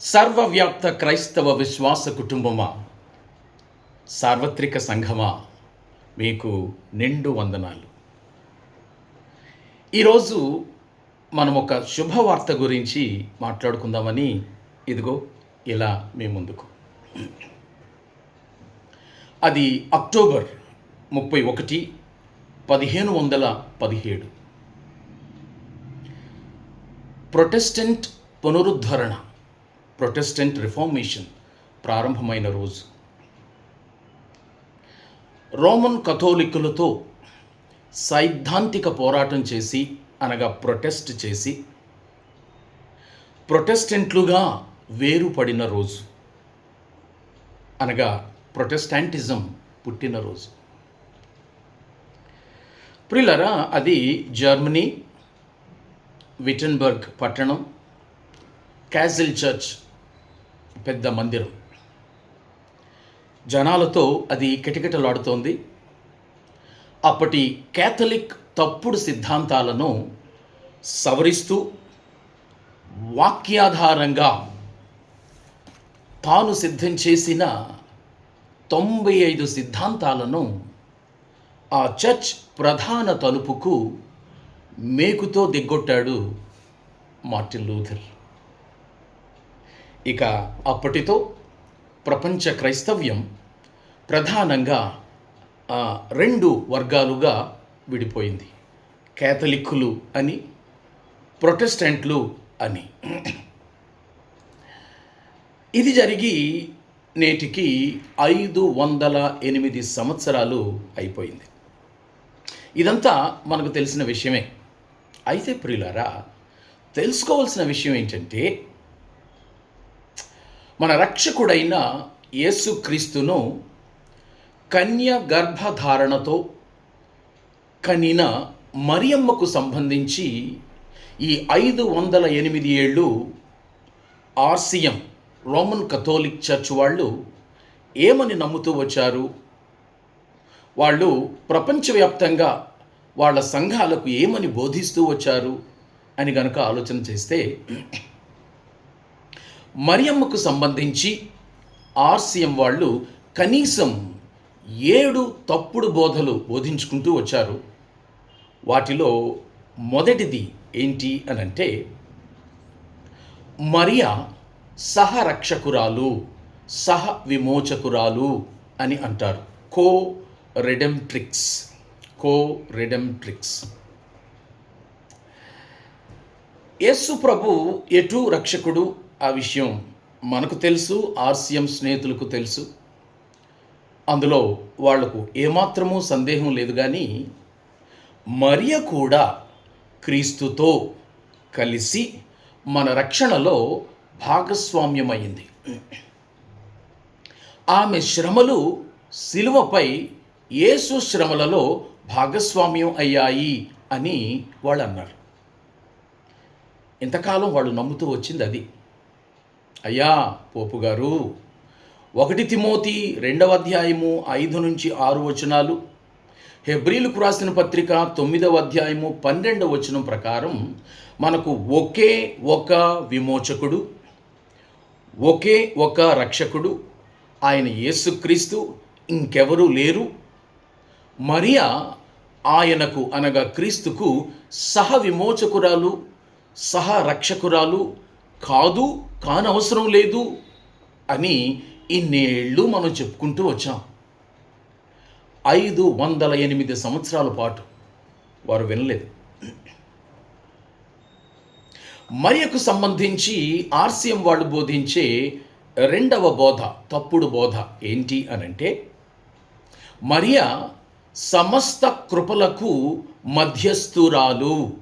సర్వవ్యాప్త క్రైస్తవ విశ్వాస కుటుంబమా? సార్వత్రిక సంఘమా? మీకు నిండు వందనాలు. ఈరోజు మనం ఒక శుభవార్త గురించి మాట్లాడుకుందామని ఇదిగో ఇలా మీ ముందుకు. అది అక్టోబర్ ముప్పై ఒకటి పదిహేను వందల పదిహేడు. ప్రొటెస్టెంట్ పునరుద్ధరణ. ప్రొటెస్టెంట్ రిఫార్మేషన్ ప్రారంభమైన రోజు. రోమన్ కథోలికులతో సైద్ధాంతిక పోరాటం చేసి అనగా ప్రొటెస్ట్ చేసి ప్రొటెస్టెంట్లుగా వేరుపడిన రోజు. అనగా ప్రొటెస్టాంటిజం పుట్టిన రోజు. ప్రిలరా అది జర్మనీ విటన్బర్గ్ పట్టణం క్యాజిల్ చర్చ్ పెద్ద మందిరం. జనాలతో అది కిటకిటలాడుతోంది. అప్పటి క్యాథలిక్ తప్పుడు సిద్ధాంతాలను సవరిస్తూ వాక్యాధారంగా తాను సిద్ధం చేసిన తొంభై ఐదు సిద్ధాంతాలను ఆ చర్చ్ ప్రధాన తలుపుకు మేకుతో దిగ్గొట్టాడు మార్టిన్ లూథర్. ఇక అప్పటితో ప్రపంచ క్రైస్తవ్యం ప్రధానంగా రెండు వర్గాలుగా విడిపోయింది. కేథలిక్కులు అని ప్రొటెస్టెంట్లు అని. ఇది జరిగి నేటికి ఐదు వందల ఎనిమిది సంవత్సరాలు అయిపోయింది. ఇదంతా మనకు తెలిసిన విషయమే. అయితే ప్రియులారా తెలుసుకోవాల్సిన విషయం ఏంటంటే మన రక్షకుడైన యేసుక్రీస్తును కన్య గర్భధారణతో కనిన మరియమ్మకు సంబంధించి ఈ ఐదు వందల ఎనిమిది ఏళ్ళు ఆర్సిఎం రోమన్ కథోలిక్ చర్చ్ వాళ్ళు ఏమని నమ్ముతూ వచ్చారు? వాళ్ళు ప్రపంచవ్యాప్తంగా వాళ్ళ సంఘాలకు ఏమని బోధిస్తూ వచ్చారు? అని గనక ఆలోచన చేస్తే మరియమ్మకు సంబంధించి ఆర్సిఎం వాళ్ళు కనీసం ఏడు తప్పుడు బోధలు బోధించుకుంటూ వచ్చారు. వాటిలో మొదటిది ఏంటి అని అంటే మరియా సహరక్షకురాలు సహ విమోచకురాలు అని అంటారు. కో రెడెంట్రిక్స్ కో రెడెంట్రిక్స్ యేసు ప్రభు ఎటు రక్షకుడు? ఆ విషయం మనకు తెలుసు ఆర్సీఎం స్నేహితులకు తెలుసు. అందులో వాళ్ళకు ఏమాత్రమూ సందేహం లేదు కానీ మరియ కూడా క్రీస్తుతో కలిసి మన రక్షణలో భాగస్వామ్యమైంది. ఆమె శ్రమలు శిలువపై యేసు శ్రమలలో భాగస్వామ్యం అయ్యాయి అని వాళ్ళు అన్నారు ఇంతకాలం వాళ్ళు నమ్ముతూ వచ్చింది అది. అయ్యా పోపు గారు. ఒకటి తిమోతి రెండవ అధ్యాయము ఐదు నుంచి ఆరు వచనాలు. హెబ్రిలకు రాసిన పత్రిక తొమ్మిదవ అధ్యాయము పన్నెండవ వచనం ప్రకారం మనకు ఒకే ఒక విమోచకుడు ఒకే ఒక రక్షకుడు ఆయన యేసుక్రీస్తు ఇంకెవరూ లేరు. మరియా ఆయనకు అనగా క్రీస్తుకు సహ విమోచకురాలు సహ రక్షకురాలు కాదు కానవసరం లేదు అని ఇన్నేళ్ళు మనం చెప్పుకుంటూ వచ్చాం. ఐదు వందల ఎనిమిది సంవత్సరాల పాటు వారు వినలేదు. మరియకు సంబంధించి ఆర్సీఎం వాళ్ళు బోధించే రెండవ బోధ తప్పుడు బోధ ఏంటి అనంటే మరియా సమస్త కృపలకు మధ్యస్థురాలు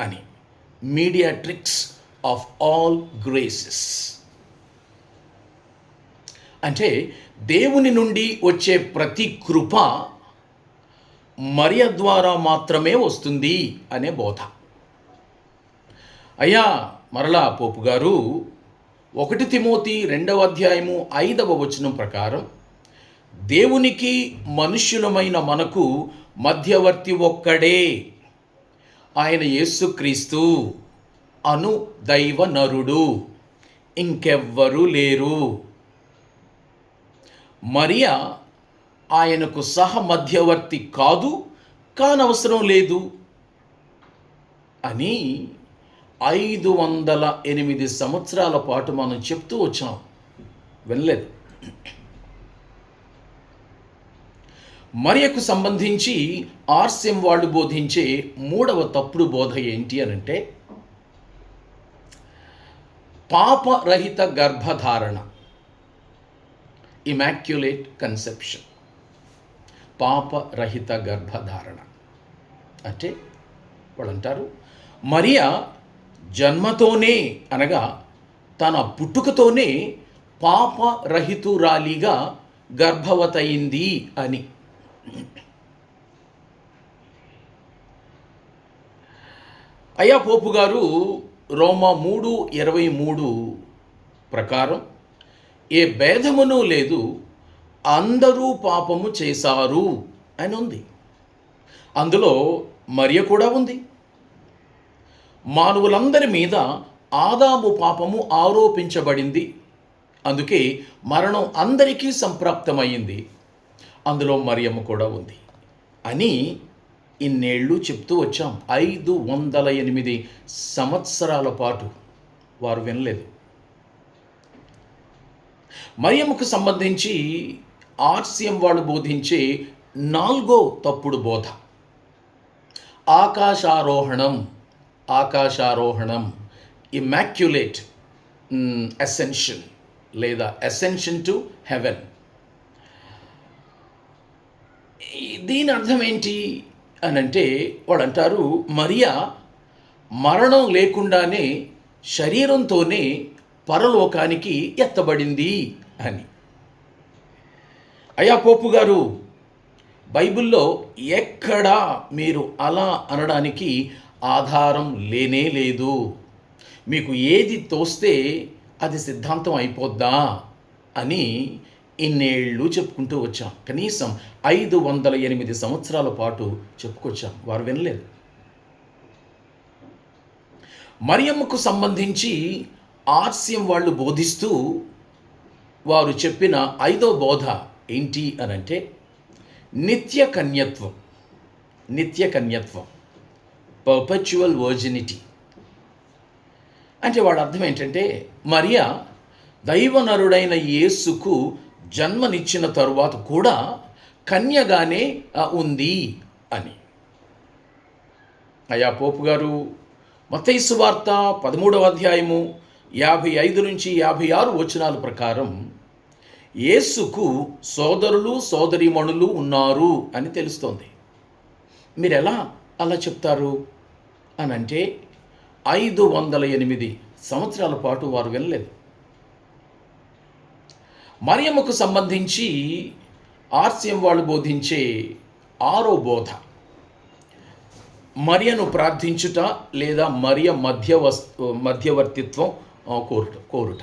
అని. మీడియాట్రిక్స్ ఆఫ్ ఆల్ గ్రేసెస్ అంటే దేవుని నుండి వచ్చే ప్రతి కృప మరియ ద్వారా మాత్రమే వస్తుంది అనే బోధ. అయ్యా మరలా పోపు గారు ఒకటి తిమోతి రెండవ అధ్యాయము ఐదవ వచనం ప్రకారం దేవునికి మనుష్యులమైన మనకు మధ్యవర్తి ఒక్కడే ఆయన యేసుక్రీస్తు. అను దైవ నరుడు ఇంకెవ్వరూ లేరు. మరియా ఆయనకు సహ మధ్యవర్తి కాదు కానవసరం లేదు అని ఐదు వందల ఎనిమిది సంవత్సరాల పాటు మనం చెప్తూ వచ్చాం వెళ్ళలేదు మరియకు సంబంధించి ఆర్సిఎం వాళ్ళు బోధించే మూడవ తప్పుడు బోధ ఏంటి అని అంటే పాపరహిత గర్భధారణ ఇమాక్యులేట్ కన్సెప్షన్ పాపరహిత గర్భధారణ అంటే వాళ్ళు అంటారు మరియా జన్మతోనే అనగా తన పుట్టుకతోనే పాపరహితురాలిగా గర్భవతయింది అని. అయ్యా పోపు గారు రోమా మూడు ఇరవై మూడు ప్రకారం ఏ భేదమును లేదు అందరూ పాపము చేశారు అని ఉంది. అందులో మరియ కూడా ఉంది. మానవులందరి మీద ఆదాము పాపము ఆరోపించబడింది. అందుకే మరణం అందరికీ సంప్రాప్తమైంది అందులో మరియమ్మ కూడా ఉంది. అని ఇన్నేళ్ళు చెప్తూ వచ్చాం. ఐదు వందల ఎనిమిది సంవత్సరాల పాటు వారు వినలేదు. మరియమ్మకు సంబంధించి ఆర్సిఎం వాళ్ళు బోధించే నాలుగో తప్పుడు బోధ. ఆకాశారోహణం ఆకాశారోహణం ఇమాక్యులేట్ అసెన్షన్ లేదా అసెన్షన్ టు హెవెన్. దీని అర్థం ఏంటి? అని అంటే వాడు అంటారు మరియా మరణం లేకుండానే శరీరంతోనే పరలోకానికి ఎత్తబడింది అని. అయ్యా పోపు గారు బైబిల్లో ఎక్కడా మీరు అలా అనడానికి ఆధారం లేనే లేదు. మీకు ఏది తోస్తే అది సిద్ధాంతం అయిపోద్దా అని ఇన్నేళ్ళు చెప్పుకుంటూ వచ్చాం. కనీసం ఐదు వందల ఎనిమిది సంవత్సరాల పాటు చెప్పుకొచ్చాం. వారు వినలేదు. మరియమ్మకు సంబంధించి ఆర్స్యం వాళ్ళు బోధిస్తూ వారు చెప్పిన ఐదో బోధ ఏంటి అనంటే నిత్య కన్యత్వం. నిత్య కన్యత్వం. పర్పచువల్ వర్జినిటీ అంటే వాడు అర్థం ఏంటంటే మరియా దైవనరుడైన యేసుకు జన్మనిచ్చిన తరువాత కూడా కన్యగానే ఉంది అని. అయా పోపు గారు మతైసు వార్త పదమూడవ అధ్యాయము యాభై ఐదు నుంచి యాభై ఆరు వచనాల ప్రకారం యేసుకు సోదరులు సోదరీమణులు ఉన్నారు అని తెలుస్తోంది. మీరు ఎలా అలా చెప్తారు? అని అంటే ఐదు వందల ఎనిమిది సంవత్సరాల పాటు వారు వెళ్ళలేదు మరియమ్మకు సంబంధించి ఆర్సిఎం వాళ్ళు బోధించే ఆరో బోధ. మరియను ప్రార్థించుట లేదా మరియ మధ్యవస్ మధ్యవర్తిత్వం కోరుట కోరుట.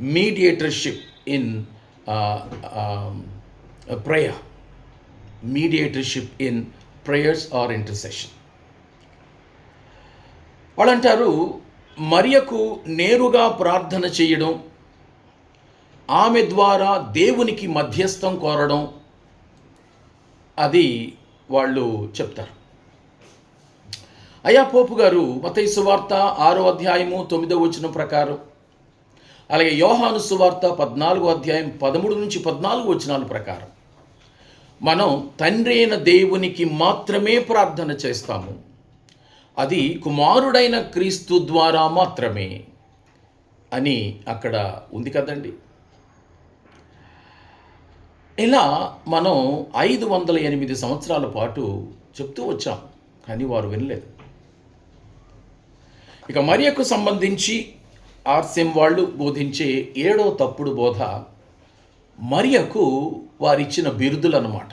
Mediatorship in prayer. Mediatorship in prayers or intercession. వాళ్ళు అంటారు మరియకు నేరుగా ప్రార్థన చేయడం ఆమె ద్వారా దేవునికి మధ్యస్థం కోరడం అది వాళ్ళు చెప్తారు. అయ్యా పోపు గారు మతయి సువార్త ఆరో అధ్యాయము తొమ్మిదో వచనం ప్రకారం అలాగే యోహాను సువార్త పద్నాలుగో అధ్యాయం పదమూడు నుంచి పద్నాలుగు వచనాల ప్రకారం మనం తండ్రి అయిన దేవునికి మాత్రమే ప్రార్థన చేస్తాము. అది కుమారుడైన క్రీస్తు ద్వారా మాత్రమే అని అక్కడ ఉంది కదండి. ఇలా మనం ఐదు వందల ఎనిమిది సంవత్సరాల పాటు చెప్తూ వచ్చాం కానీ వారు వినలేదు. ఇక మరియకు సంబంధించి ఆర్సిఎం వాళ్ళు బోధించే ఏడో తప్పుడు బోధ మరియకు వారిచ్చిన బిరుదులు అన్నమాట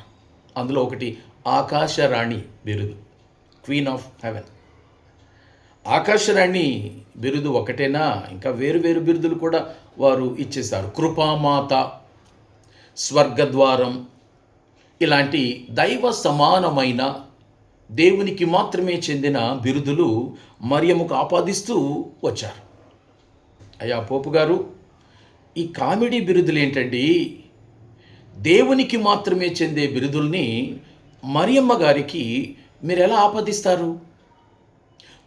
అందులో ఒకటి ఆకాశరాణి బిరుదు క్వీన్ ఆఫ్ హెవెన్. ఆకాశరాణి బిరుదు ఒకటేనా? ఇంకా వేరు వేరు బిరుదులు కూడా వారు ఇచ్చేశారు. కృపామాత స్వర్గద్వారం. ఇలాంటి దైవ సమానమైన దేవునికి మాత్రమే చెందిన బిరుదులు మరియముకు ఆపాదిస్తూ వచ్చారు. అయ్యా పోపు గారు ఈ కామెడీ బిరుదులు ఏంటండి దేవునికి మాత్రమే చెందే బిరుదుల్ని మరియమ్మ గారికి మీరు ఎలా ఆపదిస్తారు?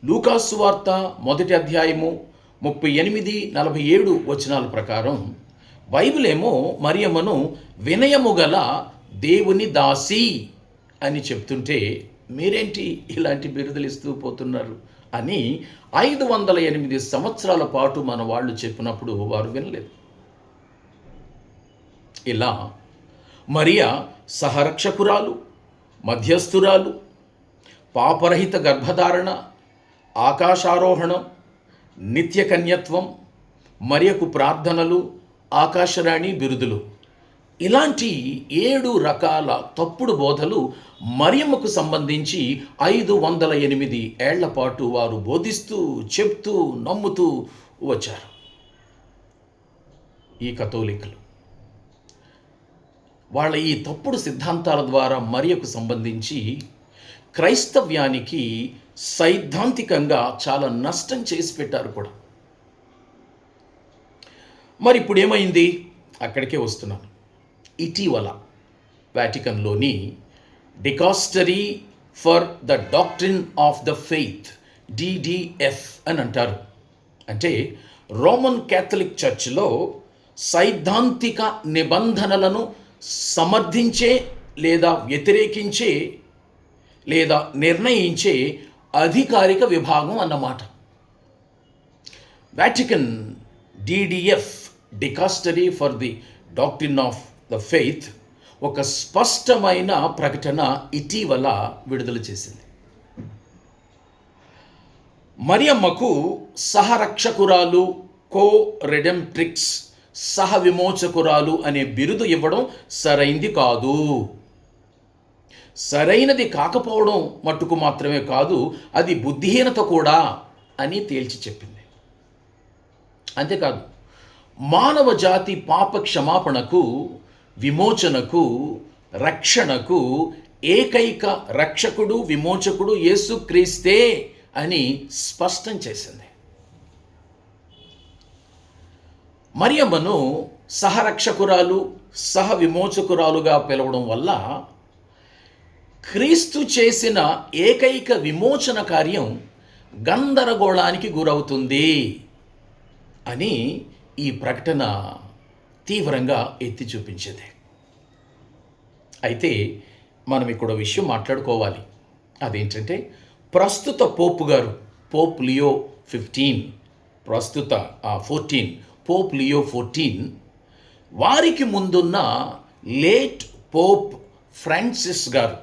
లూకాసు వార్త మొదటి అధ్యాయము ముప్పై ఎనిమిది నలభై ఏడు వచనాల ప్రకారం బైబిల్ ఏమో మరియమ్మను వినయము గల దేవుని దాసి అని చెప్తుంటే మీరేంటి ఇలాంటి బిరుదులు ఇస్తూ పోతున్నారు అని ఐదు వందల ఎనిమిది సంవత్సరాల పాటు మన వాళ్ళు చెప్పినప్పుడు వారు వినలేదు. ఇలా మరియా సహరక్షకురాలు మధ్యస్థురాలు పాపరహిత గర్భధారణ ఆకాశారోహణం నిత్య కన్యత్వం మరియకు ప్రార్థనలు ఆకాశరాణి బిరుదులు. ఇలాంటి ఏడు రకాల తప్పుడు బోధలు మరియమ్మకు సంబంధించి ఐదు వందల ఎనిమిది ఏళ్ళ పాటు వారు బోధిస్తూ చెప్తూ నమ్ముతూ వచ్చారు. ఈ కథోలికలు. వాళ్ళ ఈ తప్పుడు సిద్ధాంతాల ద్వారా మరియకు సంబంధించి క్రైస్తవ్యానికి సైద్ధాంతికంగా చాలా నష్టం చేసి పెట్టారు కూడా. మరి ఇప్పుడు ఏమైంది? అక్కడికే వస్తున్నాను. ఇటీవల వాటికన్లోని dicastery for the doctrine of the faith DDF అని అంటారు. అంటే రోమన్ క్యాథలిక్ చర్చ్లో సైద్ధాంతిక నిబంధనలను సమర్థించే లేదా వ్యతిరేకించే లేదా నిర్ణయించే అధికారిక విభాగం అన్నమాట. Vatican DDF dicastery for the doctrine of the faith ఒక స్పష్టమైన ప్రకటన ఇటీవల విడుదల చేసింది. మరియమ్మకు సహరక్షకురాలు కో రెడెంట్రిక్స్ సహ విమోచకురాలు అనే బిరుదు ఇవ్వడం సరైంది కాదు. సరైనది కాకపోవడం మట్టుకు మాత్రమే కాదు అది బుద్ధిహీనత కూడా అని తేల్చి చెప్పింది. అంతేకాదు మానవ జాతి పాప క్షమాపణకు విమోచనకు రక్షణకు ఏకైక రక్షకుడు విమోచకుడు యేసుక్రీస్తే అని స్పష్టం చేసింది. మరియమ్మను సహరక్షకురాలు సహ విమోచకురాలుగా పిలవడం వల్ల క్రీస్తు చేసిన ఏకైక విమోచన కార్యం గందరగోళానికి గురవుతుంది అని ఈ ప్రకటన తీవ్రంగా ఎత్తి చూపించింది. అయితే మనం ఇక్కడ విషయం మాట్లాడుకోవాలి. అదేంటంటే ప్రస్తుత పోపు గారు పోప్ లియో ఫిఫ్టీన్ ప్రస్తుత ఫోర్టీన్ పోప్ లియో ఫోర్టీన్ వారికి ముందున్న లేట్ పోప్ ఫ్రాన్సిస్ గారు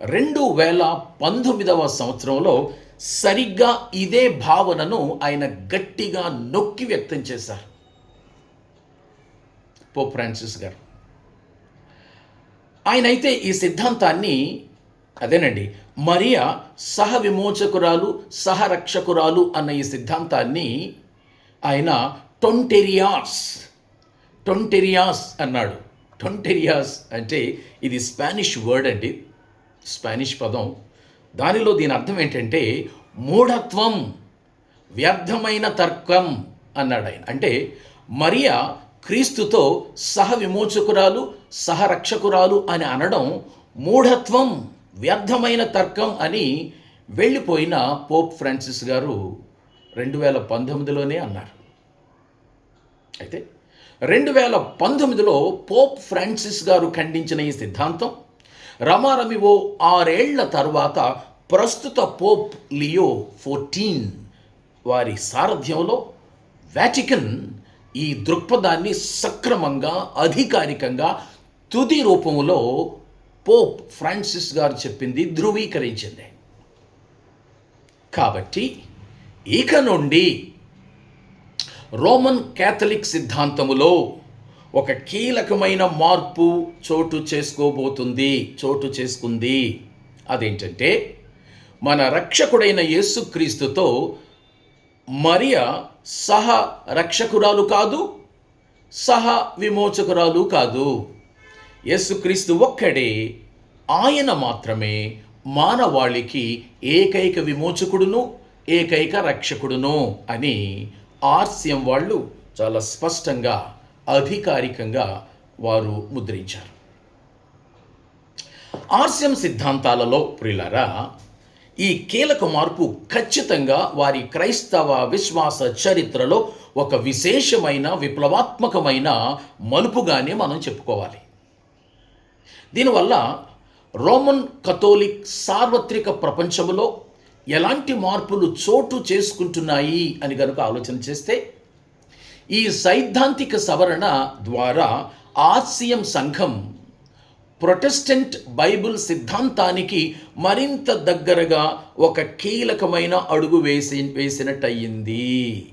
రెండు వేల పంతొమ్మిదవ సంవత్సరంలో సరిగ్గా ఇదే భావనను ఆయన గట్టిగా నొక్కి వ్యక్తం చేశారు. పోప్ ఫ్రాన్సిస్ గారు. ఆయన అయితే ఈ సిద్ధాంతాన్ని అదేనండి మరియా సహ విమోచకురాలు సహరక్షకురాలు అన్న ఈ సిద్ధాంతాన్ని ఆయన టొంటెరియాస్ టొంటెరియాస్ అన్నాడు. టొంటెరియాస్ అంటే ఇది స్పానిష్ వర్డ్ అండి. స్పానిష్ పదం. దానిలో దీని అర్థం ఏంటంటే మూఢత్వం వ్యర్థమైన తర్కం అన్నాడు ఆయన. అంటే మరియా క్రీస్తుతో సహ విమోచకురాలు సహరక్షకురాలు అని అనడం మూఢత్వం వ్యర్థమైన తర్కం అని వెళ్ళిపోయిన పోప్ ఫ్రాన్సిస్ గారు రెండు వేల పంతొమ్మిదిలోనే అన్నారు. అయితే రెండు వేల పంతొమ్మిదిలో పోప్ ఫ్రాన్సిస్ గారు ఖండించిన ఈ సిద్ధాంతం రమారమివో ఆరేళ్ళ తర్వాత ప్రస్తుత పోప్ లియో ఫోర్టీన్ వారి సారథ్యంలో వాటికన్ ఈ దృక్పథాన్ని సక్రమంగా అధికారికంగా తుది రూపంలో పోప్ ఫ్రాన్సిస్ గారు చెప్పింది ధృవీకరించింది. కాబట్టి ఇక నుండి రోమన్ క్యాథలిక్ సిద్ధాంతములో ఒక కీలకమైన మార్పు చోటు చేసుకోబోతుంది చోటు చేసుకుంది. అదేంటంటే మన రక్షకుడైన యేసుక్రీస్తుతో మరియ సహ రక్షకురాలు కాదు సహ విమోచకురాలు కాదు. యేసుక్రీస్తు ఒక్కడే ఆయన మాత్రమే మానవాళికి ఏకైక విమోచకుడును ఏకైక రక్షకుడును అని ఆర్సిఎం వాళ్ళు చాలా స్పష్టంగా అధికారికంగా వారు ముద్రించారు. ఆర్సియం సిద్ధాంతాలలో ప్రిలరా ఈ కీలక మార్పు ఖచ్చితంగా వారి క్రైస్తవ విశ్వాస చరిత్రలో ఒక విశేషమైన విప్లవాత్మకమైన మలుపుగానే మనం చెప్పుకోవాలి. దీనివల్ల రోమన్ కథోలిక్ సార్వత్రిక ప్రపంచంలో ఎలాంటి మార్పులు చోటు చేసుకుంటున్నాయి అని కనుక ఆలోచన చేస్తే ఈ సైద్ధాంతిక సవరణ ద్వారా ఆసియం సంఘం ప్రొటెస్టెంట్ బైబిల్ సిద్ధాంతానికి మరింత దగ్గరగా ఒక కీలకమైన అడుగు వేసి వేసినట్టయింది.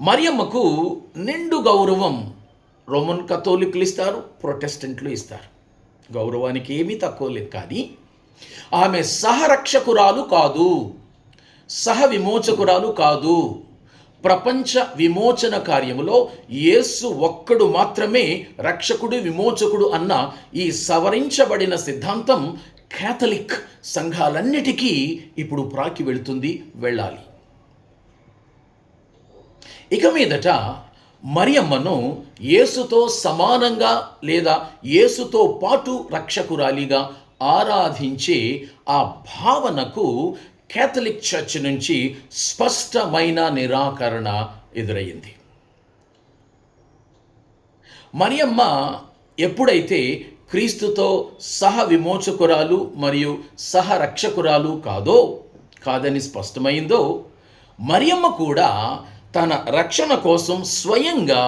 మరియమ్మకు నిండు గౌరవం రోమన్ కథోలికులు ఇస్తారు ప్రొటెస్టెంట్లు ఇస్తారు. గౌరవానికి ఏమీ తక్కువ లేదు కానీ ఆమె సహరక్షకురాలు కాదు. సహ విమోచకురాలు కాదు. ప్రపంచ విమోచన కార్యములో యేసు ఒక్కడు మాత్రమే రక్షకుడు విమోచకుడు అన్న ఈ సవరించబడిన సిద్ధాంతం క్యాథలిక్ సంఘాలన్నిటికీ ఇప్పుడు ప్రాకి వెళుతుంది వెళ్ళాలి. ఇక మీదట మరియమ్మను యేసుతో సమానంగా లేదా యేసుతో పాటు రక్షకురాలిగా ఆరాధించే ఆ భావనకు కేథలిక్ చర్చ్ నుంచి స్పష్టమైన నిరాకరణ ఎదురయ్యింది మరియమ్మ ఎప్పుడైతే క్రీస్తుతో సహ విమోచకురాలు మరియు సహ రక్షకురాలు కాదో కాదని స్పష్టమైందో మరియమ్మ కూడా తన రక్షణ కోసం స్వయంగా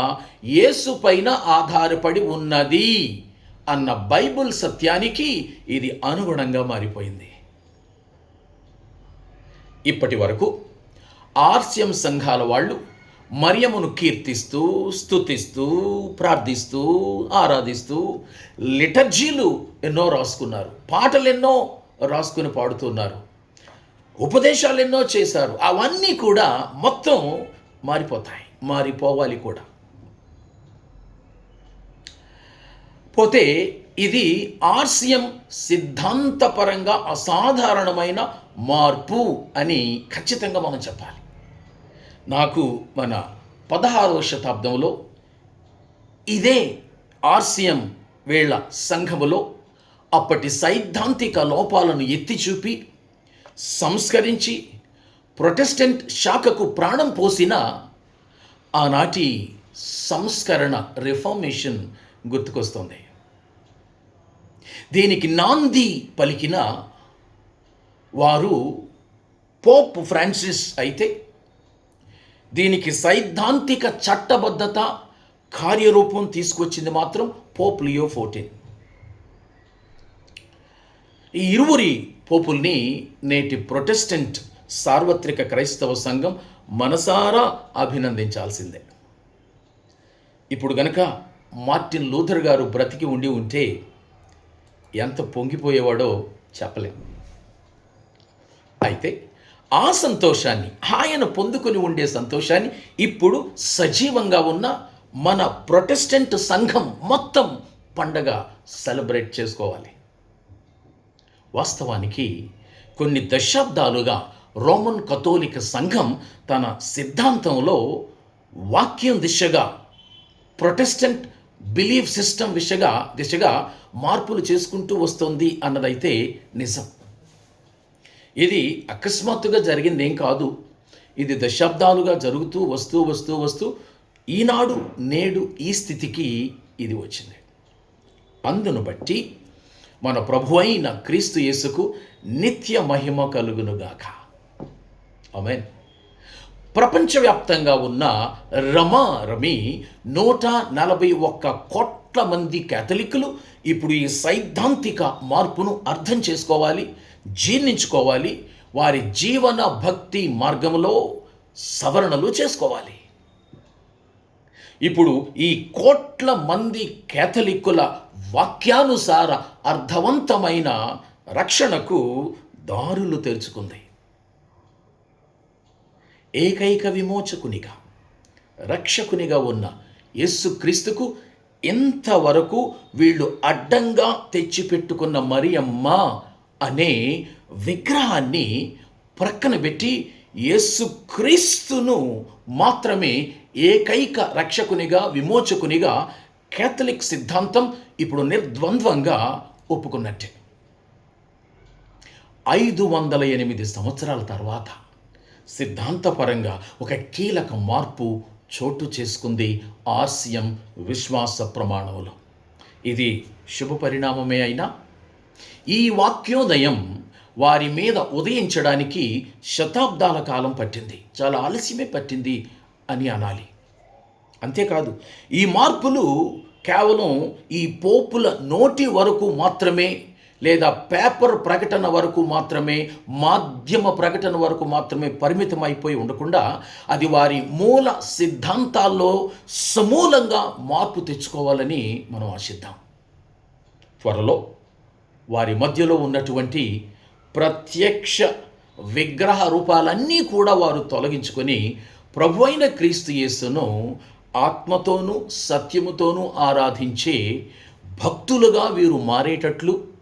యేసు పైన ఆధారపడి ఉన్నది అన్న బైబుల్ సత్యానికి ఇది అనుగుణంగా మారిపోయింది. ఇప్పటి వరకు ఆర్సిఎం సంఘాల వాళ్ళు మరియమును కీర్తిస్తూ స్తుతిస్తూ ప్రార్థిస్తూ ఆరాధిస్తూ లిటర్జీలు ఎన్నో రాసుకున్నారు. పాటలు ఎన్నో రాసుకుని పాడుతున్నారు. ఉపదేశాలు ఎన్నో చేశారు. అవన్నీ కూడా మొత్తం మారిపోతాయి. మారిపోవాలి కూడా. పోతే ఇది ఆర్సిఎం సిద్ధాంతపరంగా అసాధారణమైన మార్పు అని ఖచ్చితంగా మనం చెప్పాలి. నాకు మన పదహారవ శతాబ్దంలో ఇదే ఆర్సిఎం వేళ సంఘములో అప్పటి సైద్ధాంతిక లోపాలను ఎత్తి చూపి సంస్కరించి ప్రొటెస్టెంట్ శాఖకు ప్రాణం పోసిన ఆనాటి సంస్కరణ రిఫార్మేషన్ గుర్తుకొస్తుంది. దీనికి నాంది పలికిన వారు పోప్ ఫ్రాన్సిస్ అయితే దీనికి సైద్ధాంతిక చట్టబద్ధత కార్యరూపం తీసుకొచ్చింది మాత్రం పోప్ లియో ఫోర్టీన్. ఈ ఇరువురి పోపుల్ని నేటి ప్రొటెస్టెంట్ సార్వత్రిక క్రైస్తవ సంఘం మనసారా అభినందించాల్సిందే. ఇప్పుడు గనక మార్టిన్ లూథర్ గారు బ్రతికి ఉండి ఉంటే ఎంత పొంగిపోయేవాడో చెప్పలేం. అయితే ఆ సంతోషాన్ని ఆయన పొందుకొని ఉండే సంతోషాన్ని ఇప్పుడు సజీవంగా ఉన్న మన ప్రొటెస్టెంట్ సంఘం మొత్తం పండగ సెలబ్రేట్ చేసుకోవాలి. వాస్తవానికి కొన్ని దశాబ్దాలుగా రోమన్ కథోలిక సంఘం తన సిద్ధాంతంలో వాక్యం దిశగా ప్రొటెస్టెంట్ బిలీఫ్ సిస్టమ్ దిశగా దిశగా మార్పులు చేసుకుంటూ వస్తుంది అన్నదైతే నిజం. ఇది అకస్మాత్తుగా జరిగిందేం కాదు. ఇది దశాబ్దాలుగా జరుగుతూ వస్తూ వస్తూ వస్తూ ఈనాడు నేడు ఈ స్థితికి ఇది వచ్చింది. అందును బట్టి మన ప్రభు అయిన క్రీస్తు యేసుకు నిత్య మహిమ కలుగునుగాక. ఆమెన్. ప్రపంచవ్యాప్తంగా ఉన్న రమా రమి నూట నలభై ఒక్క కోట్ల మంది కేథలిక్కులు ఇప్పుడు ఈ సైద్ధాంతిక మార్పును అర్థం చేసుకోవాలి జీర్ణించుకోవాలి వారి జీవన భక్తి మార్గంలో సవరణలు చేసుకోవాలి. ఇప్పుడు ఈ కోట్ల మంది కేథలిక్కుల వాక్యానుసార అర్థవంతమైన రక్షణకు దారులు తెరుచుకుంది. ఏకైక విమోచకునిగా రక్షకునిగా ఉన్న యేసుక్రీస్తుకు ఇంతవరకు వీళ్ళు అడ్డంగా తెచ్చిపెట్టుకున్న మరియమ్మ అనే విగ్రహాన్ని ప్రక్కన పెట్టి యేసుక్రీస్తును మాత్రమే ఏకైక రక్షకునిగా విమోచకునిగా కేథలిక్ సిద్ధాంతం ఇప్పుడు నిర్ద్వంద్వంగా ఒప్పుకున్నట్టే. ఐదు వందల ఎనిమిది సంవత్సరాల తర్వాత సిద్ధాంతపరంగా ఒక కీలక మార్పు చోటు చేసుకుంది ఆసియం విశ్వాస ప్రమాణంలో. ఇది శుభ పరిణామమే అయినా? ఈ వాక్యోదయం వారి మీద ఉదయించడానికి శతాబ్దాల కాలం పట్టింది. చాలా ఆలస్యమే పట్టింది అని అనాలి. అంతేకాదు ఈ మార్పులు కేవలం ఈ పోపుల నోటి వరకు మాత్రమే లేదా పేపర్ ప్రకటన వరకు మాత్రమే మాధ్యమ ప్రకటన వరకు మాత్రమే పరిమితం అయిపోయి ఉండకుండా అది వారి మూల సిద్ధాంతాల్లో సమూలంగా మార్పు తెచ్చుకోవాలని మనం ఆశిద్దాం. త్వరలో వారి మధ్యలో ఉన్నటువంటి ప్రత్యక్ష విగ్రహ రూపాలన్నీ కూడా వారు తొలగించుకొని ప్రభు అయిన క్రీస్తు యేసును ఆత్మతోనూ సత్యముతోనూ ఆరాధించే భక్తులుగా వీరు మారేటట్లు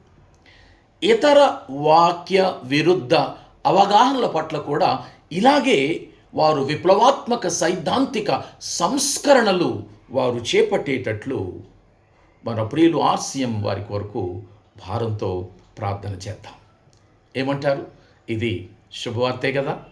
ఇతర వాక్య విరుద్ధ అవగాహనల పట్ల కూడా ఇలాగే వారు విప్లవాత్మక సైద్ధాంతిక సంస్కరణలు వారు చేపట్టేటట్లు మన ప్రియులు ఆర్సీఎం వారి కొరకు భారంతో ప్రార్థన చేద్దాం. ఏమంటారు? ఇది శుభవార్తే కదా?